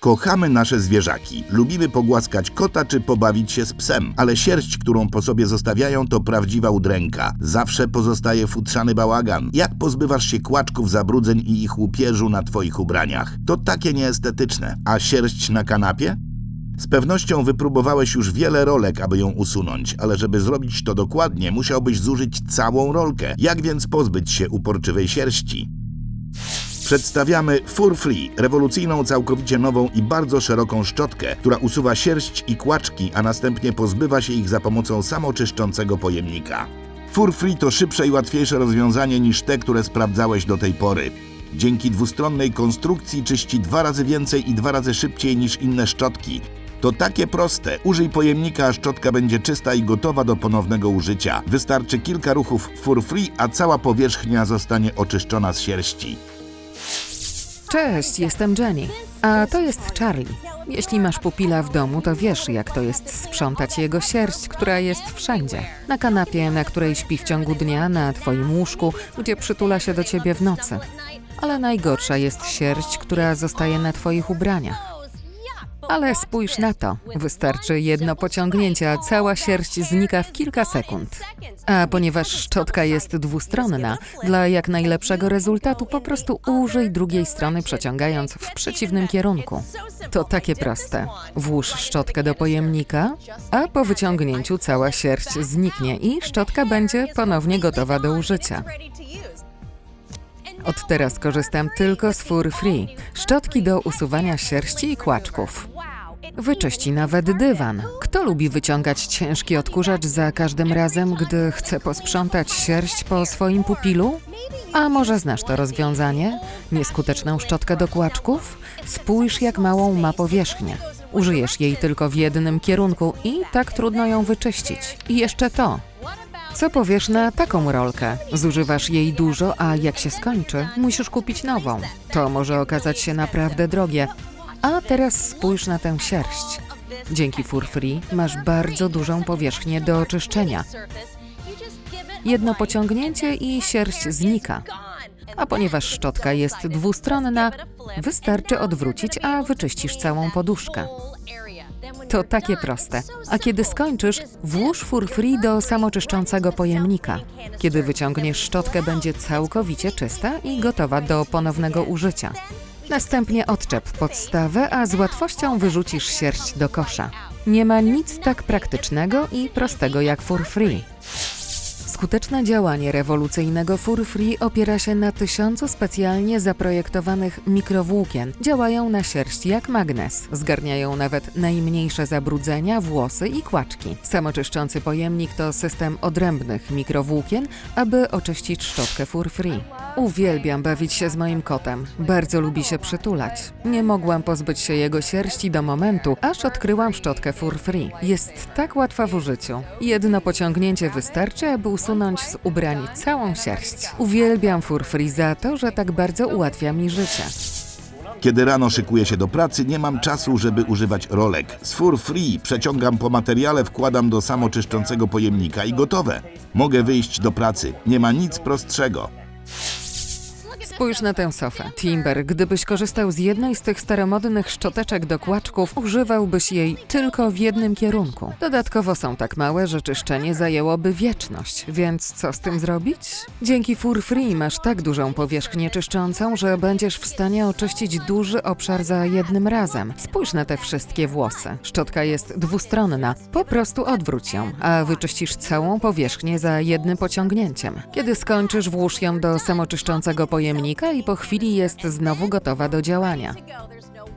Kochamy nasze zwierzaki. Lubimy pogłaskać kota czy pobawić się z psem, ale sierść, którą po sobie zostawiają, to prawdziwa udręka. Zawsze pozostaje futrzany bałagan. Jak pozbywasz się kłaczków, zabrudzeń i ich łupieżu na twoich ubraniach? To takie nieestetyczne. A sierść na kanapie? Z pewnością wypróbowałeś już wiele rolek, aby ją usunąć, ale żeby zrobić to dokładnie, musiałbyś zużyć całą rolkę. Jak więc pozbyć się uporczywej sierści? Przedstawiamy Fur Free, rewolucyjną, całkowicie nową i bardzo szeroką szczotkę, która usuwa sierść i kłaczki, a następnie pozbywa się ich za pomocą samoczyszczącego pojemnika. Fur Free to szybsze i łatwiejsze rozwiązanie niż te, które sprawdzałeś do tej pory. Dzięki dwustronnej konstrukcji czyści dwa razy więcej i dwa razy szybciej niż inne szczotki. To takie proste. Użyj pojemnika, a szczotka będzie czysta i gotowa do ponownego użycia. Wystarczy kilka ruchów Fur Free, a cała powierzchnia zostanie oczyszczona z sierści. Cześć, jestem Jenny. A to jest Charlie. Jeśli masz pupila w domu, to wiesz, jak to jest sprzątać jego sierść, która jest wszędzie. Na kanapie, na której śpi w ciągu dnia, na twoim łóżku, gdzie przytula się do ciebie w nocy. Ale najgorsza jest sierść, która zostaje na twoich ubraniach. Ale spójrz na to. Wystarczy jedno pociągnięcie, a cała sierść znika w kilka sekund. A ponieważ szczotka jest dwustronna, dla jak najlepszego rezultatu po prostu użyj drugiej strony przeciągając w przeciwnym kierunku. To takie proste. Włóż szczotkę do pojemnika, a po wyciągnięciu cała sierść zniknie i szczotka będzie ponownie gotowa do użycia. Od teraz korzystam tylko z Fur Free, szczotki do usuwania sierści i kłaczków. Wyczyści nawet dywan. Kto lubi wyciągać ciężki odkurzacz za każdym razem, gdy chce posprzątać sierść po swoim pupilu? A może znasz to rozwiązanie? Nieskuteczną szczotkę do kłaczków? Spójrz, jak małą ma powierzchnię. Użyjesz jej tylko w jednym kierunku i tak trudno ją wyczyścić. I jeszcze to. Co powiesz na taką rolkę? Zużywasz jej dużo, a jak się skończy, musisz kupić nową. To może okazać się naprawdę drogie. A teraz spójrz na tę sierść. Dzięki Fur Free masz bardzo dużą powierzchnię do oczyszczenia. Jedno pociągnięcie i sierść znika. A ponieważ szczotka jest dwustronna, wystarczy odwrócić, a wyczyścisz całą poduszkę. To takie proste. A kiedy skończysz, włóż Fur Free do samoczyszczącego pojemnika. Kiedy wyciągniesz szczotkę, będzie całkowicie czysta i gotowa do ponownego użycia. Następnie odczep podstawę, a z łatwością wyrzucisz sierść do kosza. Nie ma nic tak praktycznego i prostego jak Fur Free. Skuteczne działanie rewolucyjnego Fur Free opiera się na tysiącu specjalnie zaprojektowanych mikrowłókien. Działają na sierść jak magnes. Zgarniają nawet najmniejsze zabrudzenia, włosy i kłaczki. Samoczyszczący pojemnik to system odrębnych mikrowłókien, aby oczyścić szczotkę Fur Free. Uwielbiam bawić się z moim kotem. Bardzo lubi się przytulać. Nie mogłam pozbyć się jego sierści do momentu, aż odkryłam szczotkę Fur Free. Jest tak łatwa w użyciu. Jedno pociągnięcie wystarczy, aby usunąć z ubrań całą sierść. Uwielbiam Fur Free za to, że tak bardzo ułatwia mi życie. Kiedy rano szykuję się do pracy, nie mam czasu, żeby używać rolek. Z Fur Free przeciągam po materiale, wkładam do samoczyszczącego pojemnika i gotowe. Mogę wyjść do pracy. Nie ma nic prostszego. Spójrz na tę sofę. Timber, gdybyś korzystał z jednej z tych staromodnych szczoteczek do kłaczków, używałbyś jej tylko w jednym kierunku. Dodatkowo są tak małe, że czyszczenie zajęłoby wieczność, więc co z tym zrobić? Dzięki Fur Free masz tak dużą powierzchnię czyszczącą, że będziesz w stanie oczyścić duży obszar za jednym razem. Spójrz na te wszystkie włosy. Szczotka jest dwustronna. Po prostu odwróć ją, a wyczyścisz całą powierzchnię za jednym pociągnięciem. Kiedy skończysz, włóż ją do samoczyszczącego pojemnika i po chwili jest znowu gotowa do działania.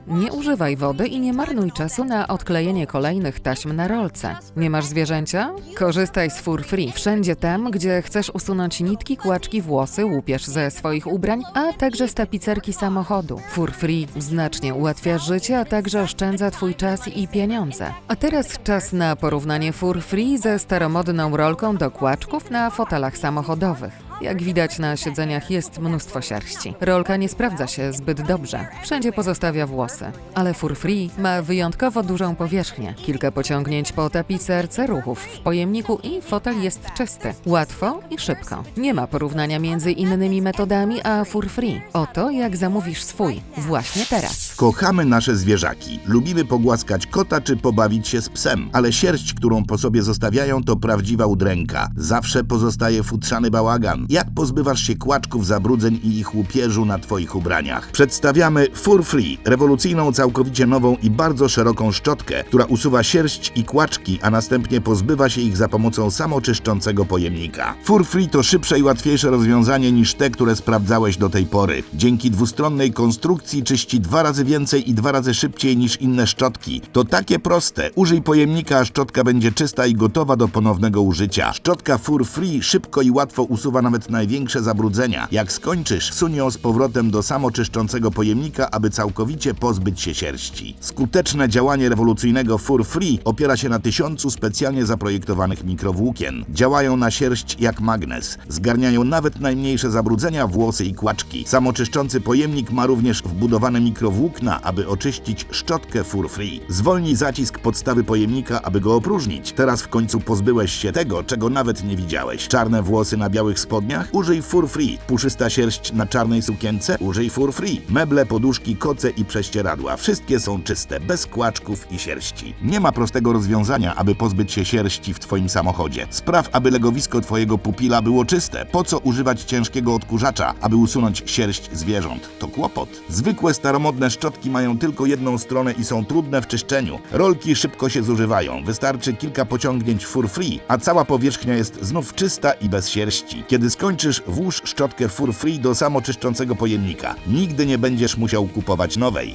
Nie używaj wody i nie marnuj czasu na odklejenie kolejnych taśm na rolce. Nie masz zwierzęcia? Korzystaj z Fur Free wszędzie tam, gdzie chcesz usunąć nitki, kłaczki, włosy, łupież ze swoich ubrań, a także z tapicerki samochodu. Fur Free znacznie ułatwia życie, a także oszczędza Twój czas i pieniądze. A teraz czas na porównanie Fur Free ze staromodną rolką do kłaczków na fotelach samochodowych. Jak widać na siedzeniach jest mnóstwo sierści. Rolka nie sprawdza się zbyt dobrze. Wszędzie pozostawia włosy. Ale Fur Free ma wyjątkowo dużą powierzchnię. Kilka pociągnięć po tapicerce, ruchów w pojemniku i fotel jest czysty. Łatwo i szybko. Nie ma porównania między innymi metodami a Fur Free. Oto jak zamówisz swój. Właśnie teraz. Kochamy nasze zwierzaki. Lubimy pogłaskać kota czy pobawić się z psem, ale sierść, którą po sobie zostawiają, to prawdziwa udręka. Zawsze pozostaje futrzany bałagan. Jak pozbywasz się kłaczków, zabrudzeń i ich łupieżu na Twoich ubraniach? Przedstawiamy Fur Free, rewolucyjną, całkowicie nową i bardzo szeroką szczotkę, która usuwa sierść i kłaczki, a następnie pozbywa się ich za pomocą samoczyszczącego pojemnika. Fur Free to szybsze i łatwiejsze rozwiązanie niż te, które sprawdzałeś do tej pory. Dzięki dwustronnej konstrukcji czyści dwa razy więcej i dwa razy szybciej niż inne szczotki. To takie proste. Użyj pojemnika, a szczotka będzie czysta i gotowa do ponownego użycia. Szczotka Fur Free szybko i łatwo usuwa nawet największe zabrudzenia. Jak skończysz, suń ją z powrotem do samoczyszczącego pojemnika, aby całkowicie pozbyć się sierści. Skuteczne działanie rewolucyjnego Fur Free opiera się na tysiącu specjalnie zaprojektowanych mikrowłókien. Działają na sierść jak magnes. Zgarniają nawet najmniejsze zabrudzenia, włosy i kłaczki. Samoczyszczący pojemnik ma również wbudowane mikrowłókna, aby oczyścić szczotkę Fur Free. Zwolnij zacisk podstawy pojemnika, aby go opróżnić. Teraz w końcu pozbyłeś się tego, czego nawet nie widziałeś. Czarne włosy na białych spodniach? Użyj Fur Free. Puszysta sierść na czarnej sukience? Użyj Fur Free. Meble, poduszki, koce i prześcieradła. Wszystkie są czyste, bez kłaczków i sierści. Nie ma prostego rozwiązania, aby pozbyć się sierści w Twoim samochodzie. Spraw, aby legowisko Twojego pupila było czyste. Po co używać ciężkiego odkurzacza, aby usunąć sierść zwierząt? To kłopot. Zwykłe staromodne szczotki mają tylko jedną stronę i są trudne w czyszczeniu. Rolki szybko się zużywają. Wystarczy kilka pociągnięć Fur Free, a cała powierzchnia jest znów czysta i bez sierści. Kiedy skończysz, włóż szczotkę Fur Free do samoczyszczącego pojemnika. Nigdy nie będziesz musiał kupować nowej.